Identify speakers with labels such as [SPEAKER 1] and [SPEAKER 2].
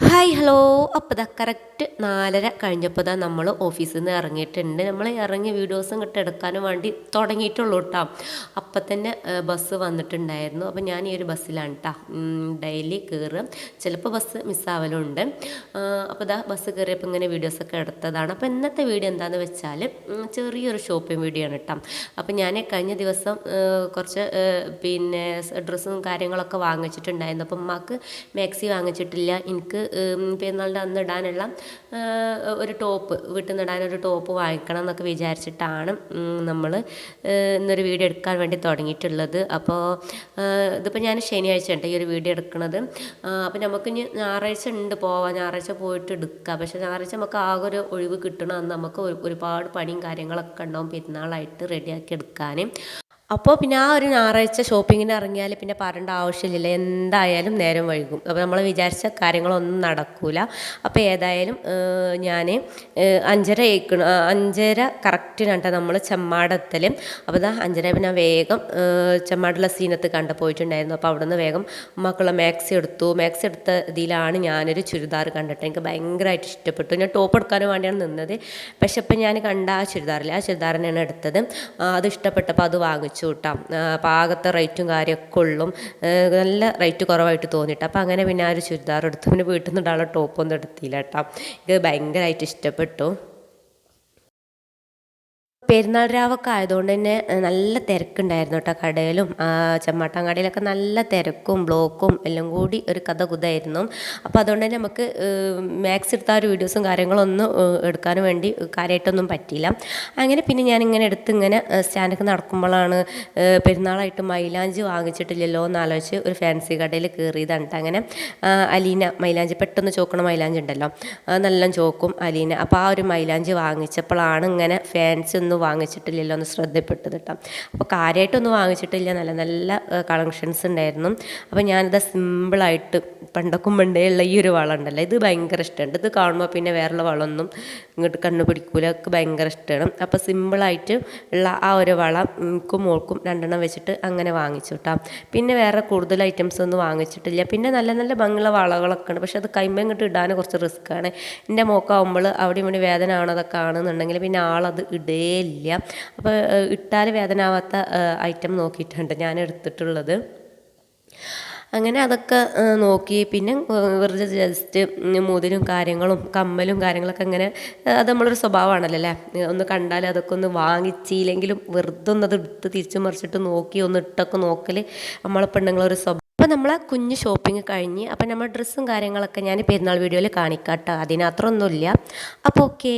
[SPEAKER 1] Hi hello. അപ്പോൾ ഇതാ correct നാലര കഴിഞ്ഞപ്പോൾ ഇതാ നമ്മൾ ഓഫീസിൽ നിന്ന് ഇറങ്ങിയിട്ടുണ്ട്. നമ്മൾ ഇറങ്ങിയ വീഡിയോസും കിട്ടി എടുക്കാനും വേണ്ടി തുടങ്ങിയിട്ടുള്ളൂ കേട്ടോ അപ്പം തന്നെ ബസ് വന്നിട്ടുണ്ടായിരുന്നു. അപ്പോൾ ഞാൻ ഈ ഒരു ബസ്സിലാണ് കേട്ടോ ഡെയിലി കയറുക ചിലപ്പോൾ ബസ് മിസ്സാവലുണ്ട്. അപ്പോൾ ഇതാ ബസ് കയറിയപ്പോൾ ഇങ്ങനെ വീഡിയോസൊക്കെ എടുത്തതാണ്. അപ്പോൾ ഇന്നത്തെ വീഡിയോ എന്താണെന്ന് വെച്ചാൽ ചെറിയൊരു ഷോപ്പിംഗ് വീഡിയോ ആണ് കേട്ടോ അപ്പോൾ ഞാൻ കഴിഞ്ഞ ദിവസം കുറച്ച് പിന്നെ ഡ്രസ്സും കാര്യങ്ങളൊക്കെ വാങ്ങിച്ചിട്ടുണ്ടായിരുന്നു. അപ്പം ഉമ്മാക്ക് മാക്സി വാങ്ങിച്ചിട്ടില്ല. എനിക്ക് പെരുന്നാളിന്റെ അന്ന് ഇടാനുള്ള ഒരു ടോപ്പ് വീട്ടിൽ നിന്ന് ഇടാനൊരു ടോപ്പ് വാങ്ങിക്കണം എന്നൊക്കെ വിചാരിച്ചിട്ടാണ് നമ്മൾ ഇന്നൊരു വീഡിയോ എടുക്കാൻ വേണ്ടി തുടങ്ങിയിട്ടുള്ളത്. അപ്പോൾ ഇതിപ്പോൾ ഞാൻ ശനിയാഴ്ച ഉണ്ട് ഈ ഒരു വീഡിയോ എടുക്കുന്നത്. അപ്പോൾ നമുക്ക് ഇനി ഞായറാഴ്ച ഉണ്ട് പോവാം ഞായറാഴ്ച പോയിട്ട് എടുക്കാം. പക്ഷേ ഞായറാഴ്ച നമുക്ക് ആകെ ഒരു ഒഴിവ് കിട്ടണം. അന്ന് നമുക്ക് ഒരുപാട് പണിയും കാര്യങ്ങളൊക്കെ ഉണ്ടാവും പെരുന്നാളായിട്ട് റെഡിയാക്കി എടുക്കാൻ. അപ്പോൾ പിന്നെ ആ ഒരു ഞായറാഴ്ച ഷോപ്പിങ്ങിന് ഇറങ്ങിയാൽ പിന്നെ പറയേണ്ട ആവശ്യമില്ല. എന്തായാലും നേരം വൈകും. അപ്പോൾ നമ്മൾ വിചാരിച്ച കാര്യങ്ങളൊന്നും നടക്കില്ല അപ്പോൾ ഏതായാലും ഞാൻ അഞ്ചര ഏക്കണം അഞ്ചര കറക്റ്റ് കണ്ട നമ്മൾ ചെമ്മാടത്തിൽ അപ്പോൾ ഇതാ അഞ്ചര പിന്നെ വേഗം ചെമ്മാടുള്ള സീനത്ത് കണ്ടു പോയിട്ടുണ്ടായിരുന്നു. അപ്പോൾ അവിടെ നിന്ന് വേഗം മക്കളെ മാക്സി എടുത്തു. മാക്സി എടുത്ത ഇതിലാണ് ഞാനൊരു ചുരിദാർ കണ്ടിട്ട് എനിക്ക് ഭയങ്കരമായിട്ട് ഇഷ്ടപ്പെട്ടു. ഞാൻ ടോപ്പ് എടുക്കാനും വേണ്ടിയാണ് നിന്നത്. പക്ഷെ ഇപ്പം ഞാൻ കണ്ട ആ ചുരിദാറിൽ ആ ചുരിദാറിനാണ് എടുത്തത്. അത് ഇഷ്ടപ്പെട്ടപ്പോൾ അത് വാങ്ങിച്ചു. കിട്ടാം പാകത്തെ റേറ്റും കാര്യമൊക്കെ ഉള്ളും. നല്ല റേറ്റ് കുറവായിട്ട് തോന്നിയിട്ട്. അപ്പോൾ അങ്ങനെ പിന്നെ ആ ഒരു ചുരിദാർ എടുത്തു പിന്നെ വീട്ടിൽ നിന്ന് ഇടാനുള്ള ടോപ്പൊന്നും എടുത്തില്ല കേട്ടോ. ഇത് ഭയങ്കരമായിട്ട് ഇഷ്ടപ്പെട്ടു. പെരുന്നാൾ രാവൊക്കെ ആയതുകൊണ്ട് തന്നെ നല്ല തിരക്കുണ്ടായിരുന്നു കേട്ടോ കടയിലും. ചെമ്മാട്ടാങ്കാടിയിലൊക്കെ നല്ല തിരക്കും ബ്ലോക്കും എല്ലാം കൂടി ഒരു കഥ കുതായിരുന്നു. അപ്പോൾ അതുകൊണ്ട് തന്നെ നമുക്ക് മാക്സ് എടുത്ത ഒരു വീഡിയോസും കാര്യങ്ങളൊന്നും എടുക്കാനും വേണ്ടി കാര്യമായിട്ടൊന്നും പറ്റിയില്ല. അങ്ങനെ പിന്നെ ഞാനിങ്ങനെ എടുത്ത് ഇങ്ങനെ സ്റ്റാൻഡൊക്കെ നടക്കുമ്പോഴാണ് പെരുന്നാളായിട്ട് മൈലാഞ്ചി വാങ്ങിച്ചിട്ടില്ലല്ലോ എന്നാലോചിച്ച് ഒരു ഫാൻസി കടയിൽ കയറിയതാണ് അങ്ങനെ. അലീന മൈലാഞ്ചി പെട്ടെന്ന് ചോക്കണ മൈലാഞ്ചി ഉണ്ടല്ലോ നല്ല ചോക്കും അലീന. അപ്പോൾ ആ ഒരു മൈലാഞ്ചി വാങ്ങിച്ചപ്പോഴാണ് ഇങ്ങനെ ഫാൻസി ഒന്നും വാങ്ങിച്ചിട്ടില്ലല്ലോ എന്ന് ശ്രദ്ധപ്പെട്ടത് കേട്ടോ. അപ്പോൾ കാര്യമായിട്ടൊന്നും വാങ്ങിച്ചിട്ടില്ല. നല്ല നല്ല കളക്ഷൻസ് ഉണ്ടായിരുന്നു. അപ്പോൾ ഞാനിത് സിമ്പിളായിട്ട് പണ്ടൊക്കെ പണ്ടേ ഉള്ള ഈ ഒരു വളം ഉണ്ടല്ലോ ഇത് ഭയങ്കര ഇഷ്ടമുണ്ട്. ഇത് കാണുമ്പോൾ പിന്നെ വേറെയുള്ള വളമൊന്നും ഇങ്ങോട്ട് കണ്ണുപിടിക്കൂല ഒക്കെ ഭയങ്കര ഇഷ്ടമാണ്. അപ്പോൾ സിമ്പിളായിട്ട് ഉള്ള ആ ഒരു വളം എനിക്കും മോൾക്കും രണ്ടെണ്ണം വെച്ചിട്ട് അങ്ങനെ വാങ്ങിച്ചു കേട്ടോ. പിന്നെ വേറെ കൂടുതൽ ഐറ്റംസ് ഒന്നും വാങ്ങിച്ചിട്ടില്ല. പിന്നെ നല്ല നല്ല ഭംഗിയുള്ള വളകളൊക്കെ ഉണ്ട്. പക്ഷെ അത് കൈമ്പ ഇങ്ങോട്ട് ഇടാൻ കുറച്ച് റിസ്ക്കാണ് എന്റെ മോക്കാവുമ്പോൾ അവിടെ ഇവിടെ വേദന ആണതൊക്കെ ആണെന്നുണ്ടെങ്കിൽ പിന്നെ ആളത് ഇടേ ഇല്ല. അപ്പോൾ ഇട്ടാൽ വേദന ആവാത്ത ഐറ്റം നോക്കിയിട്ടുണ്ട് ഞാൻ എടുത്തിട്ടുള്ളത്. അങ്ങനെ അതൊക്കെ നോക്കി. പിന്നെ വെറുതെ ജസ്റ്റ് മുതലും കാര്യങ്ങളും കമ്മലും കാര്യങ്ങളൊക്കെ അങ്ങനെ അത് നമ്മളൊരു സ്വഭാവമാണല്ലോ അല്ലേ? ഒന്ന് കണ്ടാൽ അതൊക്കെ ഒന്ന് വാങ്ങിച്ചില്ലെങ്കിലും വെറുതെ ഒന്ന് അത് എടുത്ത് തിരിച്ചു മറിച്ചിട്ട് നോക്കി ഒന്ന് ഇട്ടൊക്കെ നോക്കൽ നമ്മളെ പെണ്ണുങ്ങളൊരു സ്വഭാവം. അപ്പോൾ നമ്മൾ കുഞ്ഞ് ഷോപ്പിംഗ് കഴിഞ്ഞ് അപ്പോൾ നമ്മൾ ഡ്രസ്സും കാര്യങ്ങളൊക്കെ ഞാൻ പെരുന്നാൾ വീഡിയോയിൽ കാണിക്കാം കേട്ടോ അതിനത്രയൊന്നുമില്ല അപ്പോൾ ഓക്കേ